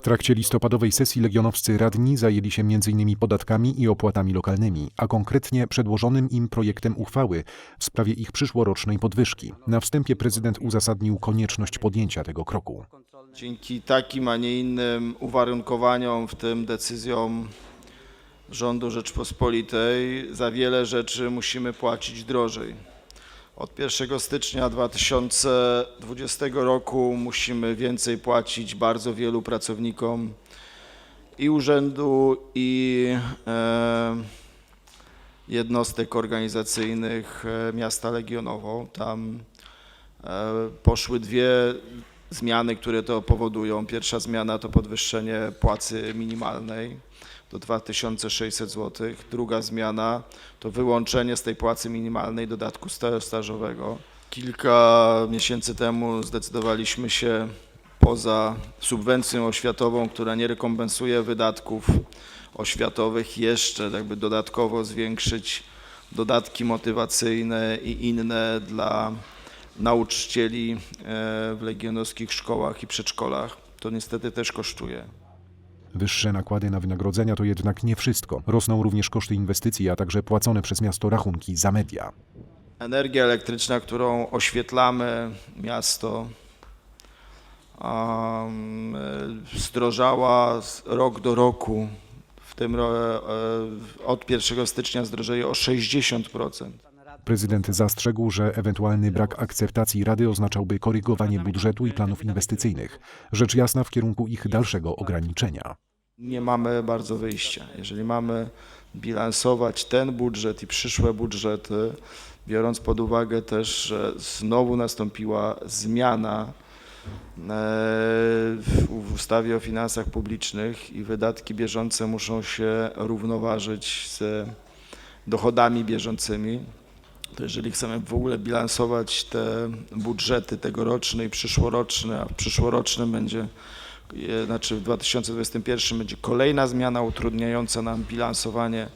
W trakcie listopadowej sesji legionowscy radni zajęli się m.in. podatkami i opłatami lokalnymi, a konkretnie przedłożonym im projektem uchwały w sprawie ich przyszłorocznej podwyżki. Na wstępie prezydent uzasadnił konieczność podjęcia tego kroku. Dzięki takim, a nie innym uwarunkowaniom, w tym decyzjom rządu Rzeczpospolitej, za wiele rzeczy musimy płacić drożej. Od 1 stycznia 2020 roku musimy więcej płacić bardzo wielu pracownikom i urzędu, i e, jednostek organizacyjnych e, miasta Legionowo. Tam e, poszły dwie zmiany, które to powodują. Pierwsza zmiana to podwyższenie płacy minimalnej do 2600 zł. Druga zmiana to wyłączenie z tej płacy minimalnej dodatku sta- stażowego. Kilka miesięcy temu zdecydowaliśmy się poza subwencją oświatową, która nie rekompensuje wydatków oświatowych, jeszcze jakby dodatkowo zwiększyć dodatki motywacyjne i inne dla nauczycieli e, w legionowskich szkołach i przedszkolach. To niestety też kosztuje. Wyższe nakłady na wynagrodzenia to jednak nie wszystko. Rosną również koszty inwestycji, a także płacone przez miasto rachunki za media. Energia elektryczna, którą oświetlamy miasto, e, zdrożała rok do roku. W tym e, od 1 stycznia zdrożeje o 60%. Prezydent zastrzegł, że ewentualny brak akceptacji Rady oznaczałby korygowanie budżetu i planów inwestycyjnych, rzecz jasna w kierunku ich dalszego ograniczenia. nie mamy bardzo wyjścia. Jeżeli mamy bilansować ten budżet i przyszłe budżety, biorąc pod uwagę też, że znowu nastąpiła zmiana e, w w ustawie o finansach publicznych i wydatki bieżące muszą się równoważyć z dochodami bieżącymi, to jeżeli chcemy w ogóle bilansować te budżety tegoroczne i przyszłoroczne, a w przyszłorocznym będzie znaczy w 2021 będzie kolejna zmiana utrudniająca nam bilansowanie,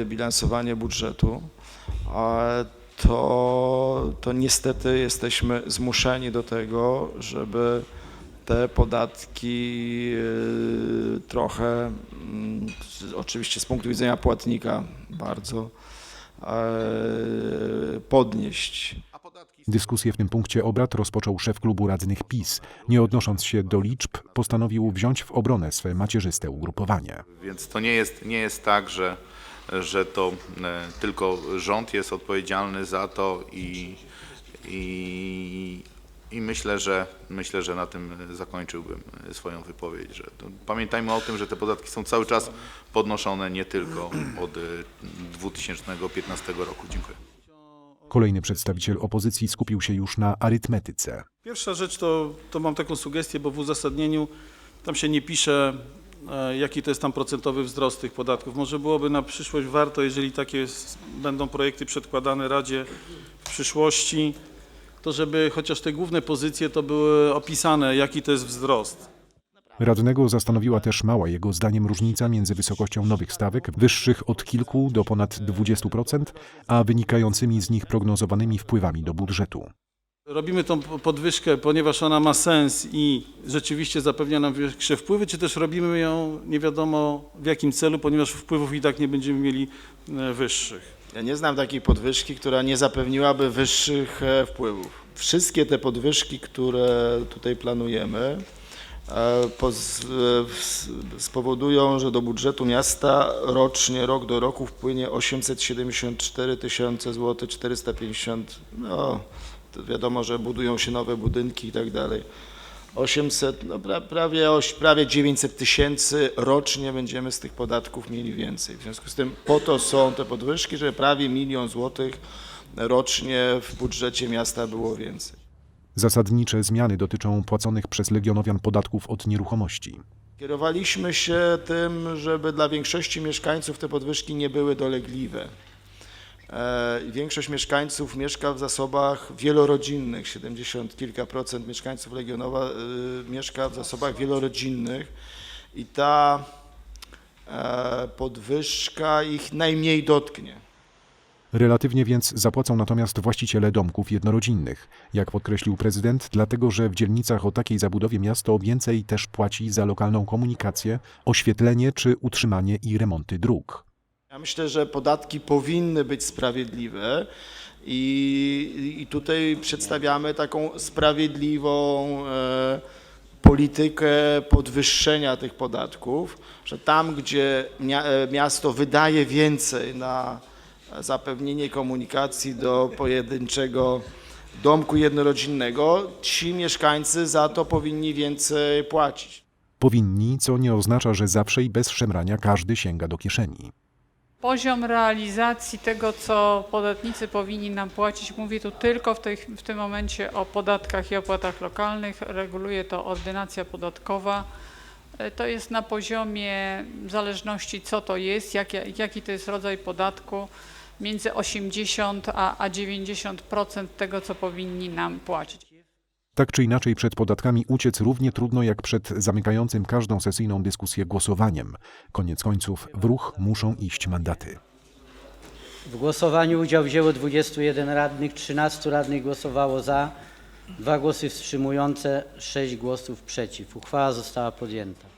e, bilansowanie budżetu, to, to niestety jesteśmy zmuszeni do tego, żeby te podatki e, trochę, mm, oczywiście z punktu widzenia płatnika bardzo podnieść. Dyskusję w tym punkcie obrad rozpoczął szef klubu radnych PiS. Nie odnosząc się do liczb, postanowił wziąć w obronę swe macierzyste ugrupowanie. Więc to nie jest, nie jest tak, że, że to e, tylko rząd jest odpowiedzialny za to i, i, i myślę, że, myślę, że na tym zakończyłbym swoją wypowiedź. Że to, pamiętajmy o tym, że te podatki są cały czas podnoszone nie tylko od e, 2015 roku. Dziękuję. Kolejny przedstawiciel opozycji skupił się już na arytmetyce. Pierwsza rzecz to, to mam taką sugestię, bo w uzasadnieniu tam się nie pisze, e, jaki to jest tam procentowy wzrost tych podatków. Może byłoby na przyszłość warto, jeżeli takie będą projekty przedkładane Radzie w przyszłości, to żeby chociaż te główne pozycje to były opisane, jaki to jest wzrost. Radnego zastanowiła też mała jego zdaniem różnica między wysokością nowych stawek, wyższych od kilku do ponad 20%, a wynikającymi z nich prognozowanymi wpływami do budżetu. Robimy tą podwyżkę, ponieważ ona ma sens i rzeczywiście zapewnia nam większe wpływy, czy też robimy ją nie wiadomo w jakim celu, ponieważ wpływów i tak nie będziemy mieli e, wyższych. Ja nie znam takiej podwyżki, która nie zapewniłaby wyższych e, wpływów. Wszystkie te podwyżki, które tutaj planujemy, e, e, spowodują, że do budżetu miasta rocznie, rok do roku wpłynie 874 tysiące złotych, 450, no to wiadomo, że budują się nowe budynki i tak dalej. 800, no pra, prawie, oś, prawie 900 tysięcy rocznie będziemy z tych podatków mieli więcej. W związku z tym po to są te podwyżki, żeby prawie milion złotych rocznie w budżecie miasta było więcej. Zasadnicze zmiany dotyczą płaconych przez legionowian podatków od nieruchomości. Kierowaliśmy się tym, żeby dla większości mieszkańców te podwyżki nie były dolegliwe. E, Większość mieszkańców mieszka w zasobach wielorodzinnych, 70 kilka procent mieszkańców Legionowa y, mieszka w zasobach wielorodzinnych i ta e, podwyżka ich najmniej dotknie. Relatywnie więc zapłacą natomiast właściciele domków jednorodzinnych. Jak podkreślił prezydent, dlatego że w dzielnicach o takiej zabudowie miasto więcej też płaci za lokalną komunikację, oświetlenie czy utrzymanie i remonty dróg. Myślę, że podatki powinny być sprawiedliwe i, i tutaj przedstawiamy taką sprawiedliwą e, politykę podwyższenia tych podatków, że tam, gdzie e, miasto wydaje więcej na zapewnienie komunikacji do pojedynczego domku jednorodzinnego, ci mieszkańcy za to powinni więcej płacić. Powinni, co nie oznacza, że zawsze i bez szemrania każdy sięga do kieszeni. Poziom realizacji tego, co podatnicy powinni nam płacić, mówię tu tylko w, tej, w tym momencie o podatkach i opłatach lokalnych, reguluje to ordynacja podatkowa. E, To jest na poziomie w zależności co to jest, jaki, jaki to jest rodzaj podatku, między 80 a, a 90% tego, co powinni nam płacić. Tak czy inaczej przed podatkami uciec równie trudno jak przed zamykającym każdą sesyjną dyskusję głosowaniem. Koniec końców w ruch muszą iść mandaty. W głosowaniu udział wzięło 21 radnych, 13 radnych głosowało za, dwa głosy wstrzymujące, 6 głosów przeciw. Uchwała została podjęta.